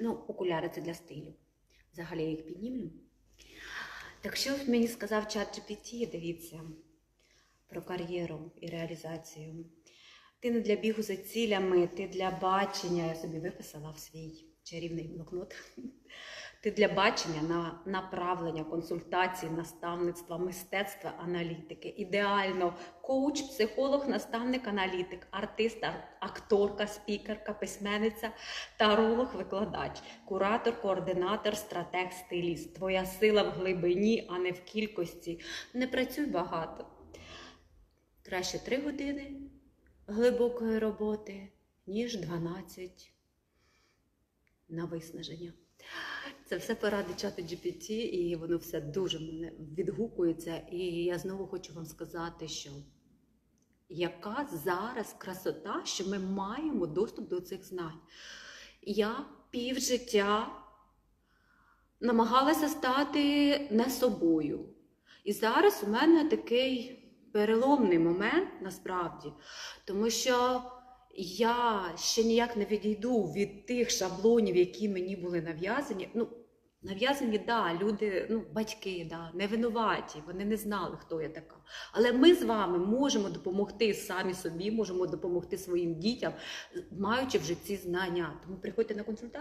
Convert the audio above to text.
Ну, окуляри це для стилю. Взагалі я їх піднімлю. Так що мені сказав чат GPT, дивіться, про кар'єру і реалізацію. Ти не для бігу за цілями, ти для бачення. Я собі виписала в свій чарівний блокнот. Ти для бачення на направлення, консультації, наставництва, мистецтва, аналітики. Ідеально коуч, психолог, наставник, аналітик, артист, акторка, спікерка, письменниця, таролог, викладач, куратор, координатор, стратег, стиліст. Твоя сила в глибині, а не в кількості. Не працюй багато. Краще 3 години глибокої роботи, ніж 12 на виснаження. Це все поради чату GPT, і воно все дуже мене відгукується. І я знову хочу вам сказати, що яка зараз красота, що ми маємо доступ до цих знань. Я півжиття намагалася стати не собою. І зараз у мене такий переломний момент насправді, тому що я ще ніяк не відійду від тих шаблонів, які мені були нав'язані. Ну, нав'язані, да, люди, ну, батьки, да, не винуваті, вони не знали, хто я така. Але ми з вами можемо допомогти самі собі, можемо допомогти своїм дітям, маючи вже ці знання. Тому приходьте на консультацію.